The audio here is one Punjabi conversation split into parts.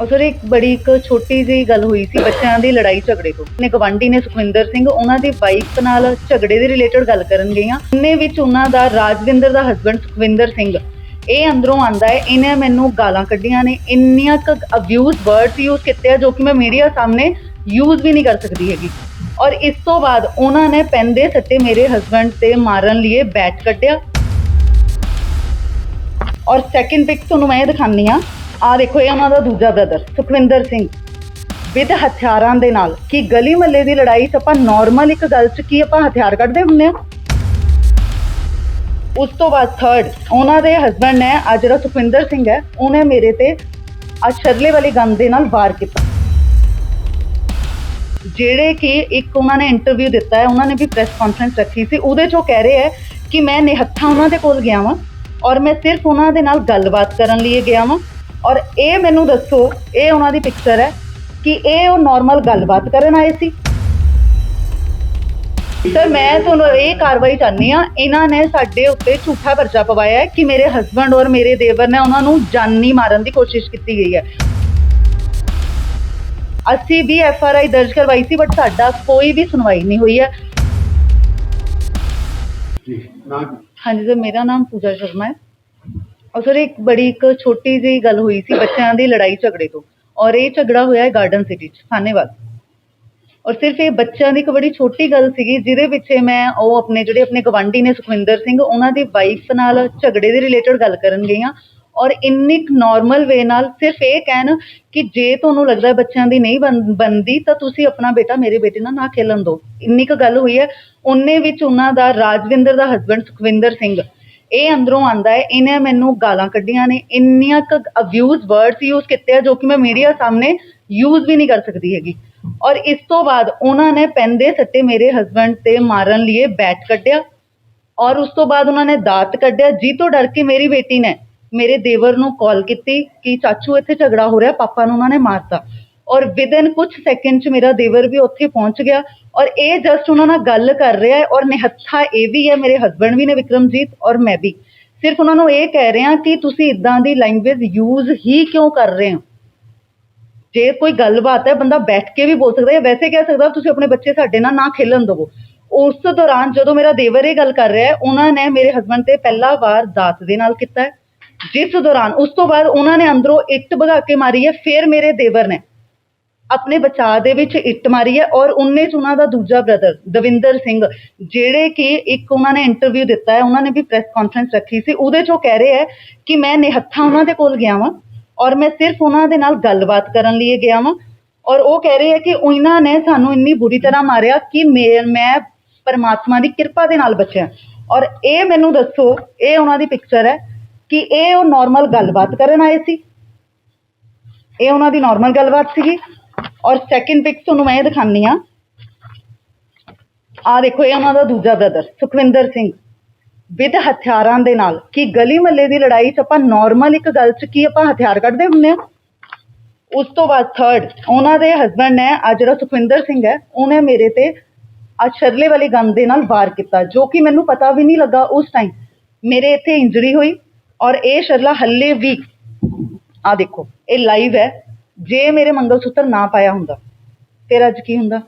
ਔਰ ਸਰ ਇੱਕ ਬੜੀ ਇੱਕ ਛੋਟੀ ਜਿਹੀ ਗੱਲ ਹੋਈ ਸੀ ਬੱਚਿਆਂ ਦੀ ਲੜਾਈ ਝਗੜੇ ਤੋਂ। ਨੇ ਗਵਾਂਢੀ ਨੇ ਸੁਖਵਿੰਦਰ ਸਿੰਘ ਉਹਨਾਂ ਦੀ ਵਾਈਫ ਨਾਲ ਝਗੜੇ ਦੇ ਰਿਲੇਟਡ ਗੱਲ ਕਰਨ ਗਈਆਂ। ਉਹਨੇ ਵਿੱਚ ਉਹਨਾਂ ਦਾ ਰਾਜਵਿੰਦਰ ਦਾ ਹਸਬੰਡ ਸੁਖਵਿੰਦਰ ਸਿੰਘ। ਇਹ ਅੰਦਰੋਂ ਆਂਦਾ ਹੈ, ਇਹਨੇ ਮੈਨੂੰ ਗਾਲਾਂ ਕੱਢੀਆਂ ਨੇ। ਇੰਨੀਆਂ ਕੁ ਅਬਿਊਜ਼ ਵਰਡਸ ਯੂਜ਼ ਕੀਤੇ ਆ ਜੋ ਕਿ ਮੈਂ ਮੀਡੀਆ ਸਾਹਮਣੇ ਯੂਜ਼ ਵੀ ਨਹੀਂ ਕਰ ਸਕਦੀ ਹੈਗੀ। ਔਰ ਇਸ ਤੋਂ ਬਾਅਦ ਉਹਨਾਂ ਨੇ ਪੈਨ ਦੇ ਸੱਟੇ ਮੇਰੇ ਹਸਬੰਡ ਤੇ ਮਾਰਨ ਲਈ ਬੈਟ ਕੱਢਿਆ। ਔਰ ਸੈਕਿੰਡ ਪਿਕ ਤੁਹਾਨੂੰ ਮੈਂ ਇਹ ਦਿਖਾਉਂਦੀ ਆ ਆ ਦੇਖੋ, ਇਹ ਉਹਨਾਂ ਦਾ ਦੂਜਾ ਬ੍ਰਦਰ ਸੁਖਵਿੰਦਰ ਸਿੰਘ। ਵਿਦ ਹਥਿਆਰਾਂ ਦੇ ਨਾਲ, ਕਿ ਗਲੀ ਮੱਲੇ ਦੀ ਲੜਾਈ 'ਚ ਆਪਾਂ ਨਾਰਮਲ ਇੱਕ ਗੱਲ 'ਚ ਕੀ ਆਪਾਂ ਹਥਿਆਰ ਕੱਢਦੇ ਹੁੰਦੇ ਆ ਉਸ ਤੋਂ ਬਾਅਦ ਥਰਡ ਉਹਨਾਂ ਦੇ ਹਸਬੰਡ ਨੇ ਆ ਜਿਹੜਾ ਸੁਖਵਿੰਦਰ ਸਿੰਘ ਹੈ, ਉਹਨੇ ਮੇਰੇ ਤੇ ਆ ਸ਼ਰਲੇ ਵਾਲੀ ਗੰਦ ਦੇ ਨਾਲ ਵਾਰ ਕੀਤਾ। ਜਿਹੜੇ ਕਿ ਇੱਕ ਉਹਨਾਂ ਨੇ ਇੰਟਰਵਿਊ ਦਿੱਤਾ ਹੈ, ਉਹਨਾਂ ਨੇ ਵੀ ਪ੍ਰੈਸ ਕਾਨਫਰੰਸ ਰੱਖੀ ਸੀ, ਉਹਦੇ 'ਚ ਉਹ ਕਹਿ ਰਹੇ ਹੈ ਕਿ ਮੈਂ ਨਿਹੱਥਾ ਉਹਨਾਂ ਦੇ ਕੋਲ ਗਿਆ ਵਾਂ ਔਰ ਮੈਂ ਸਿਰਫ ਉਹਨਾਂ ਦੇ ਨਾਲ ਗੱਲਬਾਤ ਕਰਨ ਲਈ ਗਿਆ ਵਾਂ। ਔਰ ਇਹ ਮੈਨੂੰ ਦੱਸੋ ਇਹ ਉਹਨਾਂ ਦੀ ਪਿਕਚਰ ਹੈ ਕਿ ਇਹ ਉਹ ਨਾਰਮਲ ਗੱਲਬਾਤ ਕਰਨ ਆਏ ਸੀ? ਸਰ ਮੈਂ ਤੁਹਾਨੂੰ ਇਹ ਕਾਰਵਾਈ ਚਾਹੁੰਦੀ ਆ ਇਹਨਾਂ ਨੇ ਸਾਡੇ ਉੱਤੇ ਝੂਠਾ ਪਰਚਾ ਪਵਾਇਆ ਹੈ ਕਿ ਮੇਰੇ ਹਸਬੰਡ ਔਰ ਮੇਰੇ ਦੇਵਰ ਨੇ ਉਹਨਾਂ ਨੂੰ ਜਾਨੀ ਮਾਰਨ ਦੀ ਕੋਸ਼ਿਸ਼ ਕੀਤੀ ਗਈ ਹੈ। ਅਸੀਂ ਵੀ ਐਫ ਆਰ ਆਈ ਦਰਜ ਕਰਵਾਈ ਸੀ ਬਟ ਸਾਡਾ ਕੋਈ ਵੀ ਸੁਣਵਾਈ ਨਹੀਂ ਹੋਈ ਹੈ। ਜੀ ਹਾਂਜੀ ਸਰ ਮੇਰਾ ਨਾਮ ਪੂਜਾ ਸ਼ਰਮਾ ਹੈ। ਔਰ ਸਰ, ਇੱਕ ਬੜੀ ਇੱਕ ਛੋਟੀ ਜਿਹੀ ਗੱਲ ਹੋਈ ਸੀ ਬੱਚਿਆਂ ਦੀ ਲੜਾਈ ਝਗੜੇ ਤੋਂ। ਔਰ ਇਹ ਝਗੜਾ ਹੋਇਆ ਹੈ ਗਾਰਡਨ ਸਿਟੀ ਚ ਸਾਨੇਵਾਲ ਔਰ ਸਿਰਫ ਇਹ ਬੱਚਿਆਂ ਦੀ ਇੱਕ ਬੜੀ ਛੋਟੀ ਗੱਲ ਸੀਗੀ, ਜਿਹਦੇ ਵਿੱਚ ਮੈਂ, ਉਹ ਆਪਣੇ ਜਿਹੜੇ ਆਪਣੇ ਗਵਾਂਢੀ ਨੇ ਸੁਖਵਿੰਦਰ ਸਿੰਘ, ਉਹਨਾਂ ਦੀ ਵਾਈਫ ਨਾਲ ਝਗੜੇ ਦੇ ਰਿਲੇਟਡ ਗੱਲ ਕਰਨ ਗਈਆਂ ਔਰ ਇੰਨੀ ਨਾਰਮਲ ਵੇ ਨਾਲ ਸਿਰਫ ਇਹ ਕਹਿਣ ਕਿ ਜੇ ਤੁਹਾਨੂੰ ਲੱਗਦਾ ਬੱਚਿਆਂ ਦੀ ਨਹੀਂ ਬਣ- ਬਣਦੀ, ਤਾਂ ਤੁਸੀਂ ਆਪਣਾ ਬੇਟਾ ਮੇਰੇ ਬੇਟੇ ਨਾਲ ਨਾ ਖੇਲਣ ਦਿਓ। ਇੰਨੀ ਕੁ ਗੱਲ ਹੋਈ ਹੈ। ਉਹਨੇ ਵਿੱਚ ਉਹਨਾਂ ਦਾ ਰਾਜਵਿੰਦਰ ਦਾ ਹਸਬੰਡ ਸੁਖਵਿੰਦਰ ਸਿੰਘ ਇਹ ਅੰਦਰੋਂ ਆਉਂਦਾ ਹੈ, ਇਹਨੇ ਮੈਨੂੰ ਗਾਲਾਂ ਕੱਢੀਆਂ ਨੇ, ਇੰਨੀਆਂ ਕੁ ਅਬਿਊਜ਼ ਵਰਡਸ ਯੂਜ਼ ਕੀਤੇ ਆ ਜੋ ਕਿ ਮੈਂ ਮੀਡੀਆ ਸਾਹਮਣੇ ਯੂਜ਼ ਵੀ ਨਹੀਂ ਕਰ ਸਕਦੀ ਹੈਗੀ। ਔਰ ਇਸ ਤੋਂ ਬਾਅਦ ਉਹਨਾਂ ਨੇ ਪੈਨ ਦੇ ਸੱਟੇ ਮੇਰੇ ਹਸਬੰਡ ਤੇ ਮਾਰਨ ਲਈ ਬੈਟ ਕੱਢਿਆ ਔਰ ਉਸ ਤੋਂ ਬਾਅਦ ਉਹਨਾਂ ਨੇ ਦਾਤ ਕੱਢਿਆ, ਜੀ ਤੋਂ ਡਰ ਕੇ ਮੇਰੀ ਬੇਟੀ ਨੇ ਮੇਰੇ ਦੇਵਰ ਨੂੰ ਕਾਲ ਕੀਤੀ ਕਿ ਚਾਚੂ ਇੱਥੇ ਝਗੜਾ ਹੋ ਰਿਹਾ, ਪਾਪਾ ਨੂੰ ਉਹਨਾਂ ਨੇ ਮਾਰਤਾ। ਔਰ ਵਿਦਨ ਕੁਝ ਸੈਕਿੰਡ ਚ ਮੇਰਾ ਦੇਵਰ ਵੀ ਉੱਥੇ ਪਹੁੰਚ ਗਿਆ ਔਰ ਇਹ ਜਸਟ ਉਹਨਾਂ ਨਾਲ ਗੱਲ ਕਰ ਰਿਹਾ ਹੈ ਔਰ ਨਿਹੱਥਾ ਇਹ ਵੀ ਹੈ, ਮੇਰੇ ਹਸਬੰਡ ਵੀ ਨੇ ਵਿਕਰਮਜੀਤ ਔਰ ਮੈਂ ਵੀ। ਸਿਰਫ ਉਹਨਾਂ ਨੂੰ ਇਹ ਕਹਿ ਰਿਹਾ ਕਿ ਤੁਸੀਂ ਇਦਾਂ ਦੀ ਲੈਂਗੁਏਜ ਯੂਜ਼ ਹੀ ਕਿਉਂ ਕਰ ਰਹੇ ਹੋ? ਜੇ ਕੋਈ ਗੱਲਬਾਤ ਹੈ, ਬੰਦਾ ਬੈਠ ਕੇ ਵੀ ਬੋਲ ਸਕਦਾ ਹੈ ਵੈਸੇ ਕਹਿ ਸਕਦਾ, ਤੁਸੀਂ ਆਪਣੇ ਬੱਚੇ ਸਾਡੇ ਨਾਲ ਨਾ ਖੇਲਣ ਦਿਵੋ। ਉਸ ਦੌਰਾਨ ਜਦੋਂ ਮੇਰਾ ਦੇਵਰ ਇਹ ਗੱਲ ਕਰ ਰਿਹਾ ਹੈ, ਉਹਨਾਂ ਨੇ ਮੇਰੇ ਹਸਬੰਡ ਤੇ ਪਹਿਲਾ ਵਾਰ ਦਾਤ ਦੇ ਨਾਲ ਕੀਤਾ ਹੈ। ਜਿਸ ਦੌਰਾਨ ਉਸ ਤੋਂ ਬਾਅਦ ਉਹਨਾਂ ਨੇ ਅੰਦਰੋਂ ਇੱਟ ਭਗਾ ਕੇ ਮਾਰੀ ਹੈ, ਫਿਰ ਮੇਰੇ ਦੇਵਰ ਨੇ। ਆਪਣੇ ਬਚਾਅ ਦੇ ਵਿੱਚ ਇੱਟ ਮਾਰੀ ਹੈ ਔਰ ਉਹਨੇ ਚ ਉਹਨਾਂ ਦਾ ਦੂਜਾ ਬ੍ਰਦਰ ਦਵਿੰਦਰ ਸਿੰਘ, ਜਿਹੜੇ ਕਿ ਇੱਕ ਉਹਨਾਂ ਨੇ ਇੰਟਰਵਿਊ ਦਿੱਤਾ ਹੈ, ਉਹਨਾਂ ਨੇ ਵੀ ਪ੍ਰੈਸ ਕਾਨਫਰੰਸ ਰੱਖੀ ਸੀ। ਉਹਦੇ ਚ ਉਹ ਕਹਿ ਰਹੇ ਹੈ ਕਿ ਮੈਂ ਨਿਹੱਥਾ ਉਹਨਾਂ ਦੇ ਕੋਲ ਗਿਆ ਵਾਂ ਔਰ ਮੈਂ ਸਿਰਫ ਉਹਨਾਂ ਦੇ ਨਾਲ ਗੱਲਬਾਤ ਕਰਨ ਲਈ ਗਿਆ ਵਾਂ ਔਰ ਉਹ ਕਹਿ ਰਹੇ ਹੈ ਕਿ ਉਹਨਾਂ ਨੇ ਸਾਨੂੰ ਇੰਨੀ ਬੁਰੀ ਤਰ੍ਹਾਂ ਮਾਰਿਆ ਕਿ ਮੈਂ ਮੈਂ ਪਰਮਾਤਮਾ ਦੀ ਕਿਰਪਾ ਦੇ ਨਾਲ ਬਚਿਆ। ਔਰ ਇਹ ਮੈਨੂੰ ਦੱਸੋ, ਇਹ ਉਹਨਾਂ ਦੀ ਪਿਕਚਰ ਹੈ ਕਿ ਇਹ ਉਹ ਨਾਰਮਲ ਗੱਲਬਾਤ ਕਰਨ ਆਏ ਸੀ? ਇਹ ਉਹਨਾਂ ਦੀ ਨਾਰਮਲ ਗੱਲਬਾਤ ਸੀਗੀ? ਔਰ ਸੈਕਿੰਡ ਪਿਕਸ ਤੁਹਾਨੂੰ ਮੈਂ ਇਹ ਦਿਖਾਉਂਦੀ ਆ ਆ ਦੇਖੋ, ਇਹ ਉਹਨਾਂ ਦਾ ਦੂਜਾ ਬ੍ਰਦਰ ਸੁਖਵਿੰਦਰ ਸਿੰਘ। ਵਿਦ ਹਥਿਆਰਾਂ ਦੇ ਨਾਲ, ਕਿ ਗਲੀ ਮੱਲੇ ਦੀ ਲੜਾਈ 'ਚ ਆਪਾਂ ਨਾਰਮਲ ਇੱਕ ਗੱਲ 'ਚ ਕੀ ਆਪਾਂ ਹਥਿਆਰ ਕੱਢਦੇ ਹੁੰਦੇ ਆ ਉਸ ਤੋਂ ਬਾਅਦ ਥਰਡ ਉਹਨਾਂ ਦੇ ਹਸਬੰਡ ਨੇ ਆ ਜਿਹੜਾ ਸੁਖਵਿੰਦਰ ਸਿੰਘ ਹੈ, ਉਹਨੇ ਮੇਰੇ ਤੇ ਆ ਸ਼ਰਲੇ ਵਾਲੀ ਗੰਦ ਦੇ ਨਾਲ ਵਾਰ ਕੀਤਾ, ਜੋ ਕਿ ਮੈਨੂੰ ਪਤਾ ਵੀ ਨਹੀਂ ਲੱਗਾ ਉਸ ਟਾਈਮ ਮੇਰੇ ਇੱਥੇ ਇੰਜਰੀ ਹੋਈ ਔਰ ਇਹ ਸ਼ਰਲਾ ਹੱਲੇ ਵੀ ਆ ਦੇਖੋ, ਇਹ ਲਾਈਵ ਹੈ। ਜੇ ਮੇਰੇ ਮੰਗਲਸੂਤਰ ਨਾ ਪਾਇਆ ਹੁੰਦਾ, ਫਿਰ ਅੱਜ ਕੀ ਹੁੰਦਾ?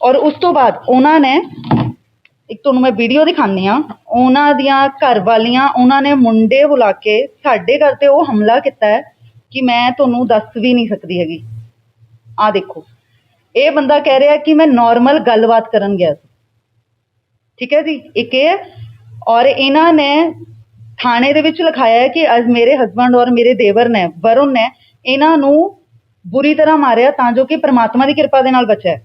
ਔਰ ਉਸ ਤੋਂ ਬਾਅਦ ਉਹਨਾਂ ਨੇ, ਇੱਕ ਤੁਹਾਨੂੰ ਮੈਂ ਵੀਡੀਓ ਦਿਖਾਉਂਦੀ ਆ ਉਹਨਾਂ ਦੀਆਂ ਘਰ ਵਾਲੀਆਂ ਉਹਨਾਂ ਨੇ ਮੁੰਡੇ ਬੁਲਾ ਕੇ ਸਾਡੇ ਘਰ ਤੇ ਉਹ ਹਮਲਾ ਕੀਤਾ ਹੈ ਕਿ ਮੈਂ ਤੁਹਾਨੂੰ ਦੱਸ ਵੀ ਨਹੀਂ ਸਕਦੀ ਹੈਗੀ। ਆ ਦੇਖੋ, ਇਹ ਬੰਦਾ ਕਹਿ ਰਿਹਾ ਕਿ ਮੈਂ ਨਾਰਮਲ ਗੱਲਬਾਤ ਕਰਨ ਗਿਆ ਸੀ। ਠੀਕ ਹੈ ਜੀ? ਇੱਕ ਇਹ ਔਰ ਇਹਨਾਂ ਨੇ ਥਾਣੇ ਦੇ ਵਿੱਚ ਲਿਖਾਇਆ ਹੈ ਕਿ ਅੱਜ ਮੇਰੇ ਹਸਬੰਡ ਔਰ ਮੇਰੇ ਦੇਵਰ ਨੇ ਵਰੁਣ ਨੇ ਇਹਨਾਂ ਨੂੰ ਬੁਰੀ ਤਰ੍ਹਾਂ ਮਾਰਿਆ ਤਾਂ ਜੋ ਕਿ ਪ੍ਰਮਾਤਮਾ ਦੀ ਕਿਰਪਾ ਦੇ ਨਾਲ ਬਚਿਆ।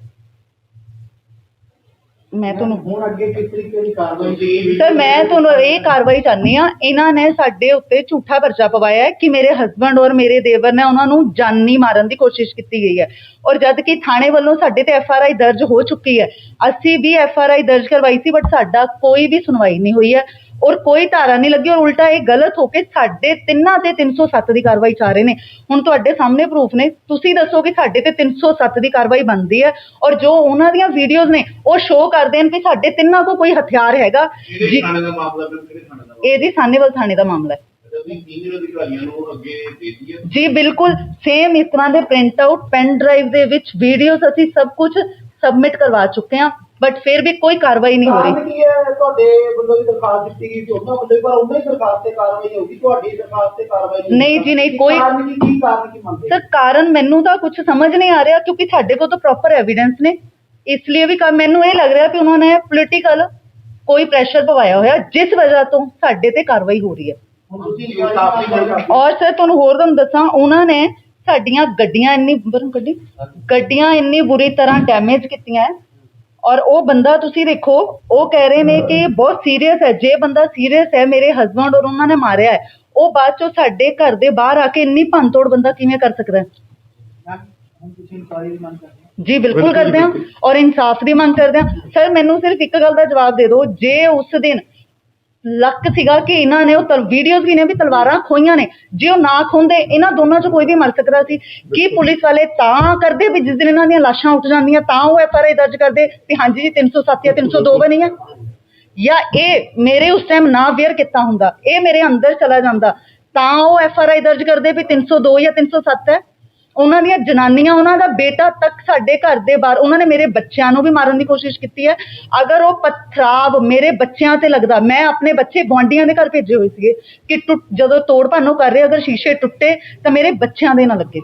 ਮੈਂ ਤੁਹਾਨੂੰ ਹੁਣ ਅੱਗੇ ਕਿਸ ਤਰੀਕੇ ਦੀ ਕਾਰਵਾਈ ਸਰ ਮੈਂ ਤੁਹਾਨੂੰ ਇਹ ਕਾਰਵਾਈ ਚਾਹੁੰਦੀ ਆ ਇਹਨਾਂ ਨੇ ਸਾਡੇ ਉੱਤੇ ਝੂਠਾ ਪਰਚਾ ਪਵਾਇਆ ਹੈ ਕਿ ਮੇਰੇ ਹਸਬੰਡ ਔਰ ਮੇਰੇ ਦੇਵਰ ਨੇ ਉਹਨਾਂ ਨੂੰ ਜਾਨੀ ਮਾਰਨ ਦੀ ਕੋਸ਼ਿਸ਼ ਕੀਤੀ ਗਈ ਹੈ। ਔਰ ਜਦ ਕਿ ਥਾਣੇ ਵੱਲੋਂ ਸਾਡੇ ਤੇ ਐਫ ਆਰ ਆਈ ਦਰਜ ਹੋ ਚੁੱਕੀ ਹੈ। ਅਸੀਂ ਵੀ ਐਫ ਆਰ ਆਈ ਦਰਜ ਕਰਵਾਈ ਸੀ ਬਟ ਸਾਡਾ ਕੋਈ ਵੀ ਸੁਣਵਾਈ ਨਹੀਂ ਹੋਈ ਹੈ। ਔਰ ਕੋਈ ਧਾਰਾ ਨਹੀਂ ਲੱਗੀ ਔਰ ਉਲਟਾ ਇਹ ਗਲਤ ਹੋ ਕੇ ਸਾਡੇ ਤਿੰਨਾਂ ਤੇ 307 ਦੀ ਕਾਰਵਾਈ ਚਾ ਰਹੇ ਨੇ। ਹੁਣ ਤੁਹਾਡੇ ਸਾਹਮਣੇ ਪ੍ਰੂਫ ਨੇ। ਤੁਸੀਂ ਦੱਸੋ ਕਿ ਸਾਡੇ ਤੇ 307 ਦੀ ਕਾਰਵਾਈ ਬਣਦੀ ਹੈ ਔਰ ਜੋ ਉਹਨਾਂ ਦੀਆਂ ਵੀਡੀਓਜ਼ ਨੇ ਉਹ ਸ਼ੋਅ ਕਰਦੇ ਨੇ ਕਿ ਸਾਡੇ ਤਿੰਨਾਂ ਕੋਲ ਕੋਈ ਹਥਿਆਰ ਹੈਗਾ। ਕਿਹੜੇ ਜੀ- ਥਾਣੇ ਦਾ ਮਾਮਲਾ ਫਿਰ ਕਿਹੜੇ ਥਾਣੇ ਦਾ ਇਹ ਜੀ ਸਾਨੇਵਾਲ ਥਾਣੇ ਦਾ ਮਾਮਲਾ ਹੈ। ਅਸੀਂ ਸੀਨੀਅਰ ਅਧਿਕਾਰੀਆਂ ਨੂੰ ਅੱਗੇ ਦੇ ਦਈਏ ਜੀ ਬਿਲਕੁਲ ਸੇਮ ਇਸ ਤਰ੍ਹਾਂ ਦੇ ਪ੍ਰਿੰਟ ਆਊਟ ਪੈਨ ਡਰਾਈਵ ਦੇ ਵਿੱਚ ਵੀਡੀਓਜ਼ ਅਸੀਂ ਸਭ ਕੁਝ ਸਬਮਿਟ ਕਰਵਾ ਚੁੱਕੇ ਹਾਂ। ਬਟ ਫਿਰ ਵੀ ਕੋਈ ਕਾਰਵਾਈ ਨਹੀਂ ਹੋ ਰਹੀ। ਕਾਰਨ ਕੀ ਹੈ? ਤੁਹਾਡੇ ਵੱਲੋਂ ਵੀ ਦਰਖਾਸਤ ਦਿੱਤੀ ਗਈ ਸੀ ਉਹਨਾਂ ਵੱਲੋਂ ਵੀ, ਪਰ ਉਹਨਾਂ ਹੀ ਦਰਖਾਸਤ ਤੇ ਕਾਰਵਾਈ ਹੋਊਗੀ। ਤੁਹਾਡੀ ਦਰਖਾਸਤ ਤੇ ਕਾਰਵਾਈ ਨਹੀਂ ਜੀ, ਨਹੀਂ, ਕੋਈ- ਕਾਰਨ ਕੀ ਕੀ ਕਾਰਨ ਕੀ ਮੰਨਦੇ ਸਰ ਕਾਰਨ ਮੈਨੂੰ ਤਾਂ ਕੁਝ ਸਮਝ ਨਹੀਂ ਆ ਰਿਹਾ ਕਿਉਂਕਿ ਸਾਡੇ ਕੋਲ ਤਾਂ ਪ੍ਰੋਪਰ ਐਵੀਡੈਂਸ ਨੇ। ਇਸ ਲਈ ਵੀ ਕਾ- ਮੈਨੂੰ ਇਹ ਲੱਗ ਰਿਹਾ ਕਿ ਉਹਨਾਂ ਨੇ ਪੋਲੀਟੀਕਲ ਕੋਈ ਪ੍ਰੈਸ਼ਰ ਪਵਾਇਆ ਹੋਇਆ ਜਿਸ ਵਜ੍ਹਾ ਤੋਂ ਸਾਡੇ ਤੇ ਕਾਰਵਾਈ ਹੋ ਰਹੀ ਹੈ। ਹੁਣ ਤੁਸੀਂ ਇਨਸਾਫ਼ ਨਹੀਂ ਮਿਲ ਰਿਹਾ। ਔਰ ਸਰ ਤੁਹਾਨੂੰ ਹੋਰ ਤੁਹਾਨੂੰ ਦੱਸਾਂ ਉਹਨਾਂ ਨੇ ਸਾਡੀਆਂ ਗੱਡੀਆਂ ਇੰਨੀ ਬਰੋਂ ਗੱਡੀ? ਗੱਡੀਆਂ ਇੰਨੀ ਬੁਰੀ ਤਰ੍ਹਾਂ ਡੈਮੇਜ ਕੀਤੀਆਂ ਹੈ। ਔਰ ਉਹ ਬੰਦਾ ਤੁਸੀਂ ਦੇਖੋ ਉਹ ਕਹਿ ਰਹੇ ਨੇ ਕਿ ਬਹੁਤ ਸੀਰੀਅਸ ਹੈ ਜੇ ਬੰਦਾ ਸੀਰੀਅਸ ਹੈ ਮੇਰੇ ਹਸਬੰਡ ਔਰ ਉਹਨਾਂ ਨੇ ਮਾਰਿਆ ਹੈ ਉਹ ਬਾਅਦ ਚੋਂ ਸਾਡੇ ਘਰ ਦੇ ਬਾਹਰ ਆ ਕੇ ਇੰਨੀ ਭੰਨਤੋੜ ਬੰਦਾ ਕਿਵੇਂ ਕਰ ਸਕਦਾ ਹੈ? ਹੁਣ ਤੁਸੀਂ ਇਨਕੁਆਇਰੀ ਦੀ ਮੰਗ ਕਰਦੇ ਹੋ। ਜੀ ਬਿਲਕੁਲ ਕਰਦੇ ਹਾਂ ਔਰ ਇਨਸਾਫ ਦੀ ਮੰਗ ਕਰਦੇ ਹਾਂ। ਸਰ ਮੈਨੂੰ ਸਿਰਫ ਇੱਕ ਗੱਲ ਦਾ ਜਵਾਬ ਦੇ ਦਿਓ ਜੇ ਉਸ ਦਿਨ ਲੱਕ ਸੀਗਾ ਕਿ ਇਹਨਾਂ ਨੇ ਉਹ ਵੀਡੀਓਜ਼ ਵੀ ਨੇ ਵੀ ਤਲਵਾਰਾਂ ਖੋਈਆਂ ਨੇ। ਜੇ ਉਹ ਨਾ ਖੋਂਦੇ, ਇਹਨਾਂ ਦੋਨਾਂ ਚ ਕੋਈ ਵੀ ਮਰ ਸਕਦਾ ਸੀ। ਕੀ ਪੁਲਿਸ ਵਾਲੇ ਤਾਂ ਕਰਦੇ ਵੀ ਜਿਸ ਦਿਨ ਇਹਨਾਂ ਦੀਆਂ ਲਾਸ਼ਾਂ ਉੱਠ ਜਾਂਦੀਆਂ, ਤਾਂ ਉਹ ਐਫ ਆਰ ਆਈ ਦਰਜ ਕਰਦੇ ਵੀ ਹਾਂਜੀ ਜੀ 307 ਜਾਂ 302 ਬਣੀ ਹੈ ਜਾਂ ਇਹ ਮੇਰੇ ਉਸ ਟਾਈਮ ਨਾ ਅਵੇਅਰ ਕੀਤਾ ਹੁੰਦਾ, ਇਹ ਮੇਰੇ ਅੰਦਰ ਚਲਾ ਜਾਂਦਾ, ਤਾਂ ਉਹ ਐਫ ਆਰ ਆਈ ਦਰਜ ਕਰਦੇ ਵੀ 302 ਜਾਂ 307 ਹੈ? ਉਹਨਾਂ ਦੀਆਂ ਜਨਾਨੀਆਂ ਉਹਨਾਂ ਦਾ ਬੇਟਾ ਤੱਕ ਸਾਡੇ ਘਰ ਦੇ ਬਾਹਰ ਉਹਨਾਂ ਨੇ ਮੇਰੇ ਬੱਚਿਆਂ ਨੂੰ ਵੀ ਮਾਰਨ ਦੀ ਕੋਸ਼ਿਸ਼ ਕੀਤੀ ਹੈ। ਅਗਰ ਉਹ ਪਥਰਾਵ ਮੇਰੇ ਬੱਚਿਆਂ ਤੇ ਲੱਗਦਾ ਮੈਂ ਆਪਣੇ ਬੱਚੇ ਗੁਆਂਢੀਆਂ ਦੇ ਘਰ ਭੇਜੇ ਹੋਏ ਸੀਗੇ ਕਿ ਟੁੱਟ ਜਦੋਂ ਤੋੜ ਭੰਨੋ ਕਰ ਰਹੇ ਅਗਰ ਸ਼ੀਸ਼ੇ ਟੁੱਟੇ ਤਾਂ ਮੇਰੇ ਬੱਚਿਆਂ ਦੇ ਨਾ ਲੱਗੇ।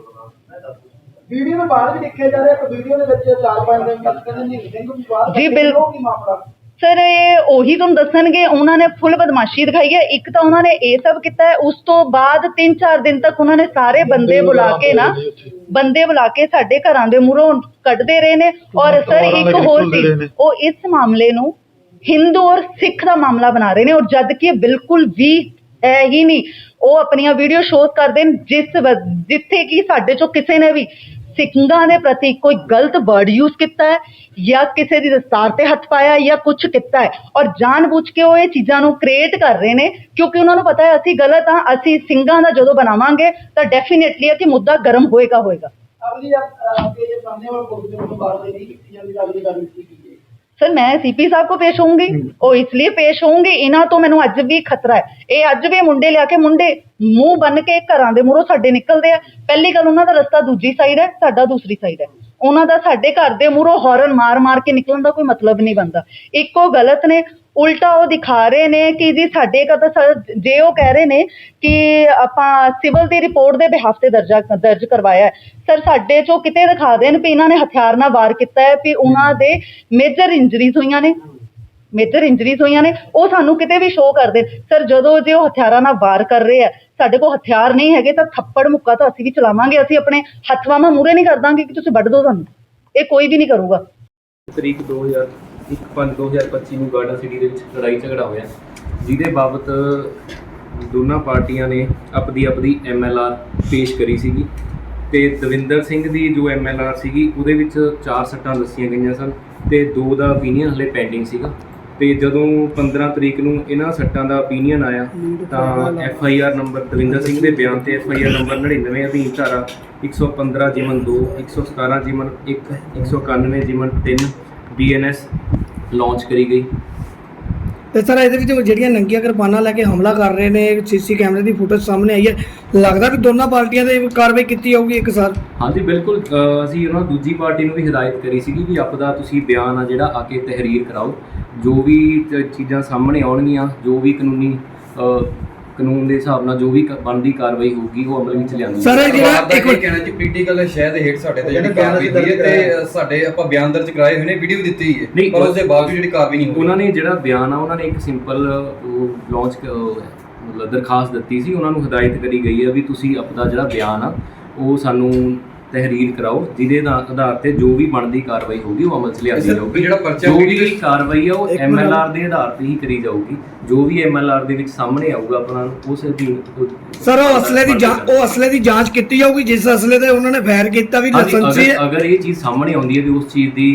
ਵੀਡੀਓ ਦੇ ਬਾਅਦ ਵੀ ਦੇਖਿਆ ਜਾ ਰਿਹਾ ਕਿ ਵੀਡੀਓ ਦੇ ਵਿੱਚ ਚਾਰ ਪੰਜ ਦਿਨ ਤੱਕ ਕਹਿੰਦੇ ਨਹੀਂ ਸਿੰਘ ਵੀ ਬਾਹਰ ਜੀ, ਬੈਠੇ, ਬਿਲ- ਉਹ ਕੀ ਮਾਮਲਾ? ਸਰ ਇਹ ਉਹੀ ਤੁਹਾਨੂੰ ਦੱਸਣਗੇ ਉਹਨਾਂ ਨੇ ਫੁੱਲ ਬਦਮਾਸ਼ੀ ਦਿਖਾਈ ਹੈ। ਇੱਕ ਤਾਂ ਉਹਨਾਂ ਨੇ ਇਹ ਸਭ ਕੀਤਾ ਹੈ ਉਸ ਤੋਂ ਬਾਅਦ 3-4 ਦਿਨ ਤੱਕ ਉਹਨਾਂ ਨੇ ਸਾਰੇ ਬੰਦੇ ਬੁਲਾ ਕੇ ਨਾ ਬੰਦੇ ਬੁਲਾ ਕੇ ਸਾਡੇ ਘਰਾਂ ਦੇ ਮੂਹਰੋਂ ਕੱਢਦੇ ਰਹੇ ਨੇ। ਔਰ ਸਰ ਇੱਕ ਹੋਰ ਚੀਜ਼ ਉਹ ਇਸ ਮਾਮਲੇ ਨੂੰ ਹਿੰਦੂ ਔਰ ਸਿੱਖ ਦਾ ਮਾਮਲਾ ਬਣਾ ਰਹੇ ਨੇ। ਔਰ ਜਦ ਕਿ ਬਿਲਕੁਲ ਵੀ ਹੈ ਹੀ ਨਹੀਂ। ਉਹ ਆਪਣੀਆਂ ਵੀਡੀਓ ਸ਼ੋਅ ਕਰਦੇ ਨੇ ਜਿਸ ਜਿੱਥੇ ਕਿ ਸਾਡੇ ਚੋਂ ਕਿਸੇ ਨੇ ਵੀ ਸਿੰਘਾਂ ਦੇ ਪ੍ਰਤੀ ਕੋਈ ਗਲਤ ਵਰਡ ਯੂਜ਼ ਕੀਤਾ ਹੈ ਜਾਂ ਕਿਸੇ ਦੀ ਦਸਤਾਰ ਤੇ ਹੱਥ ਪਾਇਆ ਜਾਂ ਕੁਝ ਕੀਤਾ ਹੈ ਔਰ ਜਾਣਬੁੱਝ ਕੇ ਉਹ ਇਹ ਚੀਜ਼ਾਂ ਨੂੰ ਕ੍ਰੀਏਟ ਕਰ ਰਹੇ ਨੇ, ਕਿਉਂਕਿ ਉਹਨਾਂ ਨੂੰ ਪਤਾ ਹੈ ਅਸੀਂ ਗਲਤ ਹਾਂ, ਅਸੀਂ ਸਿੰਘਾਂ ਦਾ ਜਦੋਂ ਬਣਾਵਾਂਗੇ ਤਾਂ ਡੈਫੀਨੇਟਲੀ ਹੈ ਕਿ ਮੁੱਦਾ ਗਰਮ ਹੋਏਗਾ ਹੋਏਗਾ। ਅਗਲੀ ਅੱਗੇ ਜੇ ਸਾਹਮਣੇ ਵਾਲਾ ਪੁਲਿਸ ਦੇ ਵੱਲੋਂ ਕਾਰਵਾਈ ਨਹੀਂ ਕੀਤੀ ਜਾਂਦੀ ਅਗਲੀ ਗੱਲ ਕੀ ਸਰ ਮੈਂ ਸੀਪੀ ਸਾਹਿਬ ਕੋ ਪੇਸ਼ ਹੋਊਂਗੀ। ਉਹ ਇਸ ਲਈ ਪੇਸ਼ ਹੋਊਂਗੀ ਇਹਨਾਂ ਤੋਂ ਮੈਨੂੰ ਅੱਜ ਵੀ ਖਤਰਾ ਹੈ। ਇਹ ਅੱਜ ਵੀ ਮੁੰਡੇ ਲਿਆ ਕੇ ਮੁੰਡੇ ਮੂੰਹ ਬੰਨ ਕੇ ਘਰਾਂ ਦੇ ਮੂਹਰੋਂ ਸਾਡੇ ਨਿਕਲਦੇ ਆ। ਪਹਿਲੀ ਗੱਲ ਉਹਨਾਂ ਦਾ ਰਸਤਾ ਦੂਜੀ ਸਾਈਡ ਹੈ ਸਾਡਾ ਦੂਸਰੀ ਸਾਈਡ ਹੈ। ਉਹਨਾਂ ਦਾ ਸਾਡੇ ਘਰ ਦੇ ਮੂਹਰੋਂ ਹਾਰਨ ਮਾਰ ਮਾਰ ਕੇ ਨਿਕਲਣ ਦਾ ਕੋਈ ਮਤਲਬ ਨਹੀਂ ਬਣਦਾ। ਇੱਕੋ ਗਲਤ ਨੇ ਉਲਟਾ ਉਹ ਦਿਖਾ ਰਹੇ ਨੇ ਕਿ ਜੀ ਸਾਡੇ ਕਾ ਤਾਂ ਸਰ, ਜੇ ਉਹ ਕਹਿ ਰਹੇ ਨੇ ਕਿ ਆਪਾਂ ਸਿਵਲ ਦੀ ਰਿਪੋਰਟ ਦੇ ਬਿਹਾਫ ਤੇ ਦਰਜਾ, ਦਰਜ ਕਰਵਾਇਆ ਸਰ, ਸਾਡੇ ਚੋਂ ਕਿਤੇ ਦਿਖਾ ਦੇਣ ਵੀ ਇਹਨਾਂ ਨੇ ਹਥਿਆਰ ਨਾਲ ਵਾਰ ਕੀਤਾ ਹੈ ਵੀ ਉਹਨਾਂ ਦੇ ਮੇਜਰ ਇੰਜਰੀਜ਼ ਹੋਈਆਂ ਨੇ। ਮੇਜਰ ਇੰਜਰੀਜ਼ ਹੋਈਆਂ ਨੇ। ਉਹ ਸਾਨੂੰ ਕਿਤੇ ਵੀ ਸ਼ੋਅ ਕਰ ਦੇਣ ਸਰ, ਜਦੋਂ ਜੇ ਉਹ ਹਥਿਆਰਾਂ ਨਾਲ ਵਾਰ ਕਰ ਰਹੇ ਆ ਸਾਡੇ ਕੋਲ ਹਥਿਆਰ ਨਹੀਂ ਹੈਗੇ ਤਾਂ ਥੱਪੜ ਮੁੱਕਾ ਤਾਂ ਅਸੀਂ ਵੀ ਚਲਾਵਾਂਗੇ। ਅਸੀਂ ਆਪਣੇ ਹੱਥਵਾਂ ਮੂਰੇ ਨਹੀਂ ਕਰ ਦਾਂਗੇ ਕਿ ਤੁਸੀਂ ਵੱਢ ਦਿਓ ਸਾਨੂੰ। ਇਹ ਕੋਈ ਵੀ ਨਹੀਂ ਕਰੂਗਾ। ਤਰੀਕ 2000 1/5/2025 ਨੂੰ ਗਾਰਡਨ ਸਿਟੀ ਦੇ ਵਿੱਚ ਲੜਾਈ ਝਗੜਾ ਹੋਇਆ। ਜਿਹਦੇ ਬਾਬਤ ਦੋਨਾਂ ਪਾਰਟੀਆਂ ਨੇ ਆਪਦੀ ਆਪਦੀ ਐਮਐਲਆਰ ਪੇਸ਼ ਕਰੀ ਸੀਗੀ। ਤੇ ਦਵਿੰਦਰ ਸਿੰਘ ਦੀ ਜੋ ਐਮਐਲਆਰ ਸੀਗੀ, ਉਹਦੇ ਵਿੱਚ ਚਾਰ ਸੱਟਾਂ ਦੱਸੀਆਂ ਗਈਆਂ ਸਨ ਤੇ ਦੋ ਦਾ opinion ਹਲੇ ਪੈਂਡਿੰਗ ਸੀਗਾ। ਤੇ ਜਦੋਂ 15 ਤਰੀਕ ਨੂੰ ਇਹਨਾਂ ਸੱਟਾਂ ਦਾ opinion ਆਇਆ, ਤਾਂ F I R number Davinder Singh ਦੇ ਬਿਆਨ ਤੇ ਐਫ ਆਈ ਆਰ ਨੰਬਰ 99 ਅਧੀਨ ਧਾਰਾ 115 ਜਿਮਨ 2 117 ਜਿਮਨ 1 191 ਜਿਮਨ 3 ਬੀਐਨਐਸ ਲਾਂਚ ਕਰੀ ਗਈ। ਤੇ ਸਰ ਇਹਦੇ ਵਿੱਚ ਜਿਹੜੀਆਂ ਨੰਗੀਆਂ ਕਿਰਪਾਨਾਂ ਲੈ ਕੇ ਹਮਲਾ ਕਰ ਰਹੇ ਨੇ ਸੀਸੀ ਕੈਮਰੇ ਦੀ ਫੁਟੇਜ ਸਾਹਮਣੇ ਆਈ ਹੈ। ਲੱਗਦਾ ਵੀ ਦੋਨਾਂ ਪਾਰਟੀਆਂ ਦੇ ਕਾਰਵਾਈ ਕੀਤੀ ਜਾਊਗੀ ਇੱਕ ਸਾਰ। ਹਾਂਜੀ ਬਿਲਕੁਲ। ਅਸੀਂ ਉਹਨਾਂ ਦੂਜੀ ਪਾਰਟੀ ਨੂੰ ਵੀ ਹਦਾਇਤ ਕਰੀ ਸੀਗੀ ਵੀ ਆਪਦਾ ਤੁਸੀਂ ਬਿਆਨ ਆ ਜਿਹੜਾ ਆ ਕੇ ਤਹਿਰੀਰ ਕਰਾਓ। ਜੋ ਵੀ ਚੀਜ਼ਾਂ ਸਾਹਮਣੇ ਆਉਣਗੀਆਂ ਜੋ ਵੀ ਕਾਨੂੰਨੀ ਕਾਨੂੰਨ ਦੇ ਹਿਸਾਬ ਨਾਲ ਜੋ ਵੀ ਕ- ਬਣਦੀ ਕਾਰਵਾਈ ਹੋਊਗੀ ਉਹ ਅਮਲ ਵਿੱਚ ਲਿਆਂਦੀ ਸਰ, ਇਹ ਜਿਹੜਾ ਇੱਕ ਮਿੰਟ- ਕਹਿਣਾ ਜੀ ਪੋਲੀਟੀਕਲ ਸ਼ਾਇਦ ਹੇਠ ਸਾਡੇ ਤੇ ਜਿਹੜੀ ਕਾਰਵਾਈ ਹੋਈ ਹੈ ਤੇ ਸਾਡੇ ਆਪਾਂ ਬਿਆਨ ਦਰਜ ਕਰਾਏ ਹੋਏ ਨੇ ਵੀਡੀਓ ਦਿੱਤੀ ਹੈ। ਨਹੀਂ, ਪਰ ਉਸ ਦੇ ਬਾਵਜੂਦ ਜਿਹੜੀ ਕਾਰਵਾਈ ਨਹੀਂ ਹੋਈ। ਉਹਨਾਂ ਨੇ ਜਿਹੜਾ ਬਿਆਨ ਆ ਉਹਨਾਂ ਨੇ ਇੱਕ ਸਿੰਪਲ ਉਹ ਲਾਂਚ ਮਤਲਬ ਦਰਖਾਸਤ ਦਿੱਤੀ ਸੀ। ਉਹਨਾਂ ਨੂੰ ਹਦਾਇਤ ਕਰੀ ਗਈ ਹੈ ਵੀ ਤੁਸੀਂ ਆਪਦਾ ਜਿਹੜਾ ਬਿਆਨ ਆ ਉਹ ਸਾਨੂੰ ਤਹਿਰੀਰ ਕਰਾਓ ਜਿਹਦੇ ਦਾ ਆਧਾਰ ਤੇ ਜੋ ਵੀ ਬਣਦੀ ਕਾਰਵਾਈ ਹੋਊਗੀ ਉਹ ਅਮਲ 'ਚ ਲਿਆਂਦੀ ਜਾਊਗੀ। ਜਿਹੜਾ ਪਰਚਾ ਜੋ ਵੀ ਕਾਰਵਾਈ ਆ ਉਹ। ਐਮਐਲਆਰ ਦੇ ਆਧਾਰ ਤੇ ਹੀ ਕਰੀ ਜਾਊਗੀ। ਜੋ ਵੀ ਐਮਐਲਆਰ ਦੇ ਵਿੱਚ ਸਾਹਮਣੇ ਆਊਗਾ ਆਪਣਾ ਉਸ ਅਧੀਨ ਸਰ ਉਹ ਅਸਲੇ ਦੀ ਜਾਂਚ ਉਹ ਅਸਲੇ ਦੀ ਜਾਂਚ ਕੀਤੀ ਜਾਊਗੀ ਜਿਸ ਅਸਲੇ ਤੇ ਉਹਨਾਂ ਨੇ ਫਾਇਰ ਕੀਤਾ ਵੀ ਲਾਇਸੈਂਸੀ ਅਗਰ ਅਗਰ ਇਹ ਚੀਜ਼ ਸਾਹਮਣੇ ਆਉਂਦੀ ਹੈ ਵੀ ਉਸ ਚੀਜ਼ ਦੀ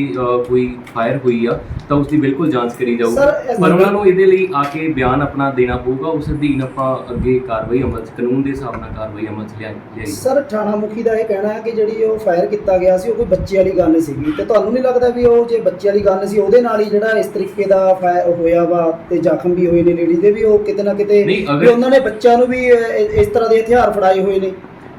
ਕੋਈ ਫਾਇਰ ਹੋਈ ਆ ਤਾਂ ਉਸ ਦੀ ਬਿਲਕੁਲ ਜਾਂਚ ਕਰੀ ਜਾਊਗੀ। ਪਰ ਉਹਨਾਂ ਨੂੰ ਇਹਦੇ ਲਈ ਆ ਕੇ ਬਿਆਨ ਆਪਣਾ ਦੇਣਾ ਪਊਗਾ ਉਸ ਅਧੀਨ ਆਪਾਂ ਅੱਗੇ ਕਾਰਵਾਈ ਅਮਲ ਚ ਕਾਨੂੰਨ ਦੇ ਹਿਸਾਬ ਨਾਲ ਕਾਰਵਾਈ ਅਮਲ ਚ ਲਿਆ ਲਿਆਈ। ਸਰ ਥਾਣਾ ਮੁਖੀ ਦਾ ਇਹ ਕਹਿਣਾ ਹੈ ਕਿ ਜਿਹੜੀ ਜਿਹੜੀ ਉਹ ਫਾਇਰ ਕੀਤਾ ਗਿਆ ਸੀ ਉਹ ਕੋਈ ਬੱਚੇ ਵਾਲੀ ਗਨ ਸੀਗੀ। ਤੇ ਤੁਹਾਨੂੰ ਨਹੀਂ ਲੱਗਦਾ ਵੀ ਉਹ ਜੇ ਬੱਚੇ ਵਾਲੀ ਗਨ ਸੀ ਉਹਦੇ ਨਾਲ ਹੀ ਜਿਹੜਾ ਇਸ ਤਰੀਕੇ ਦਾ ਫਾਇਰ ਹੋਇਆ ਵਾ ਤੇ ਜ਼ਖਮ ਵੀ ਹੋਏ ਨੇ ਲੇਡੀ ਦੇ ਵੀ ਉਹ ਕਿਤੇ ਨਾ ਕਿਤੇ ਨਹੀਂ, ਅਗਰ- ਵੀ ਉਹਨਾਂ ਨੇ ਬੱਚਿਆਂ ਨੂੰ ਵੀ ਇ- ਇਸ ਤਰ੍ਹਾਂ ਦੇ ਹਥਿਆਰ ਫੜਾਏ ਹੋਏ ਨੇ।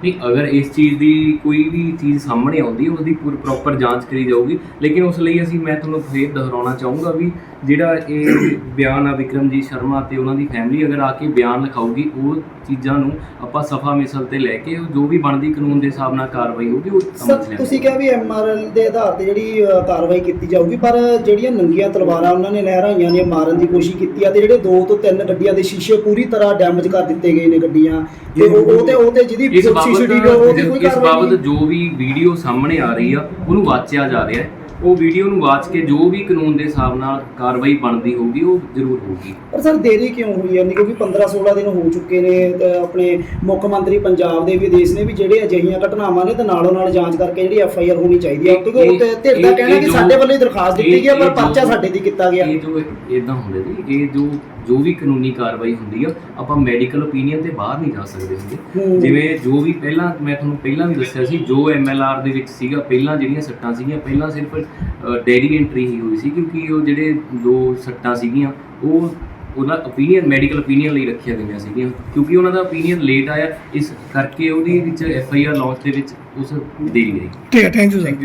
ਨਹੀਂ ਅਗਰ ਇਸ ਚੀਜ਼ ਦੀ ਕੋਈ ਵੀ ਚੀਜ਼ ਸਾਹਮਣੇ ਆਉਂਦੀ ਹੈ ਉਹਦੀ ਪੂਰੀ ਪ੍ਰੋਪਰ ਜਾਂਚ ਕਰੀ ਜਾਊਗੀ। ਲੇਕਿਨ ਉਸ ਲਈ ਅਸੀਂ ਮੈਂ ਤੁਹਾਨੂੰ ਫੇਰ ਦੁਹਰਾਉਣਾ ਚਾਹੂੰਗਾ ਵੀ ਜਿਹੜਾ ਇਹ ਬਿਆਨ ਆ ਵਿਕਰਮਜੀਤ ਸ਼ਰਮਾ ਤੇ ਉਹਨਾਂ ਦੀ ਫੈਮਿਲੀ ਅਗਰ ਆ ਕੇ ਬਿਆਨ ਲਿਖਾਊਗੀ ਉਹ ਚੀਜ਼ਾਂ ਨੂੰ ਆਪਾਂ ਸਫਾ ਮਿਸਲ ਤੇ ਲੈ ਕੇ ਜੋ ਵੀ ਬਣਦੀ ਕਾਨੂੰਨ ਦੇ ਹਿਸਾਬ ਨਾਲ ਕਾਰਵਾਈ ਹੋਊਗੀ ਉਹ ਸਮਝ ਲੈਂਦੇ ਤੁਸੀਂ ਕਿਹਾ ਵੀ ਐਮਆਰਐਲ ਦੇ ਆਧਾਰ ਤੇ ਜਿਹੜੀ ਕਾਰਵਾਈ ਕੀਤੀ ਜਾਊਗੀ ਪਰ ਜਿਹੜੀਆਂ ਨੰਗੀਆਂ ਤਲਵਾਰਾਂ ਉਹਨਾਂ ਨੇ ਲਹਿਰਾਈਆਂ ਨੇ ਮਾਰਨ ਦੀ ਕੋਸ਼ਿਸ਼ ਕੀਤੀ ਆ ਤੇ ਜਿਹੜੇ ਦੋ ਤੋਂ ਤਿੰਨ ਗੱਡੀਆਂ ਦੇ ਸ਼ੀਸ਼ੇ ਪੂਰੀ ਤਰ੍ਹਾਂ ਡੈਮੇਜ ਕਰ ਦਿੱਤੇ ਗਏ ਨੇ ਗੱਡੀਆਂ। ਤੇ ਉਹ ਤੇ ਉਹ ਤੇ ਜਿਹਦੀ CCTV ਉਹ ਤੇ ਕੋਈ ਇਸ ਕਾਰਵਾਈ ਬਾਬਤ ਜੋ ਵੀ ਵੀਡੀਓ ਸਾਹਮਣੇ ਆ ਰਹੀ ਆ ਉਹਨੂੰ ਵਾਚਿਆ ਜਾ ਰਿਹਾ ਹੈ। ਉਹ ਵੀਡੀਓ ਨੂੰ ਵਾਚ ਕੇ ਜੋ ਵੀ ਕਾਨੂੰਨ ਦੇ ਹਿਸਾਬ ਨਾਲ ਕਾਰਵਾਈ ਬਣਦੀ ਹੋਊਗੀ ਉਹ ਜ਼ਰੂਰ ਹੋਊਗੀ। ਪਰ ਸਰ ਦੇਰੀ ਕਿਉਂ ਹੋਈ ਹੈ ਕਿਉਂਕਿ 15 16 ਦਿਨ ਹੋ ਚੁੱਕੇ ਨੇ ਆਪਣੇ ਮੁੱਖ ਮੰਤਰੀ ਪੰਜਾਬ ਦੇ ਵਿਦੇਸ਼ ਨੇ ਵੀ ਜਿਹੜੇ ਅਜਿਹੀਆਂ ਘਟਨਾਵਾਂ ਨੇ ਤੇ ਨਾਲੋਂ ਨਾਲ ਜਾਂਚ ਕਰਕੇ ਜਿਹੜੀ ਐਫ ਆਈ ਆਰ ਹੋਣੀ ਚਾਹੀਦੀ ਹੈ ਕਿਉਂਕਿ ਉਹ ਤੇ ਧਿਰ ਦਾ ਕਹਿਣਾ ਕਿ ਸਾਡੇ ਵੱਲੋਂ ਹੀ ਦਰਖਾਸਤ ਦਿੱਤੀ ਗਈ ਹੈ ਪਰ ਪਰਚਾ ਸਾਡੇ ਦੀ ਕੀਤਾ ਗਿਆ। ਇਹ ਜੋ ਇਦਾਂ ਹੁੰਦਾ ਜੀ ਇਹ ਜੋ ਜੋ ਵੀ ਕਾਨੂੰਨੀ ਕਾਰਵਾਈ ਹੁੰਦੀ ਆ, ਆਪਾਂ ਮੈਡੀਕਲ ਓਪੀਨੀਅਨ ਤੇ ਬਾਹਰ ਨਹੀਂ ਜਾ ਸਕਦੇ ਹੁੰਦੇ ਜਿਵੇਂ ਜੋ ਵੀ ਪਹਿਲਾਂ, ਮੈਂ ਤੁਹਾਨੂੰ ਪਹਿਲਾਂ ਵੀ ਦੱਸਿਆ ਸੀ, ਜੋ ਐਮਐਲਆਰ ਦੇ ਵਿੱਚ ਸੀਗਾ, ਪਹਿਲਾਂ ਜਿਹੜੀਆਂ ਸੱਟਾਂ ਸੀਗੀਆਂ, ਪਹਿਲਾਂ ਸਿਰਫ ਡੈਡੀ ਐਂਟਰੀ ਹੀ ਹੋਈ ਸੀ, ਕਿਉਂਕਿ ਉਹ ਜਿਹੜੇ ਦੋ ਸੱਟਾਂ ਸੀਗੀਆਂ, ਉਹ ਉਹਦਾ ਓਪੀਨੀਅਨ ਮੈਡੀਕਲ ਓਪੀਨੀਅਨ ਲਈ ਰੱਖੀਆਂ ਗਈਆਂ ਸੀਗੀਆਂ, ਕਿਉਂਕਿ ਉਹਨਾਂ ਦਾ ਓਪੀਨੀਅਨ ਲੇਟ ਆਇਆ, ਇਸ ਕਰਕੇ ਉਹਦੀ ਵਿੱਚ ਐਫ ਆਈ ਆਰ ਲਾਂਚ ਦੇ ਵਿੱਚ ਉਸ ਦੇਰੀ ਰਹੀ ਠੀਕ ਹੈ ਥੈਂਕ ਯੂ ਸਰ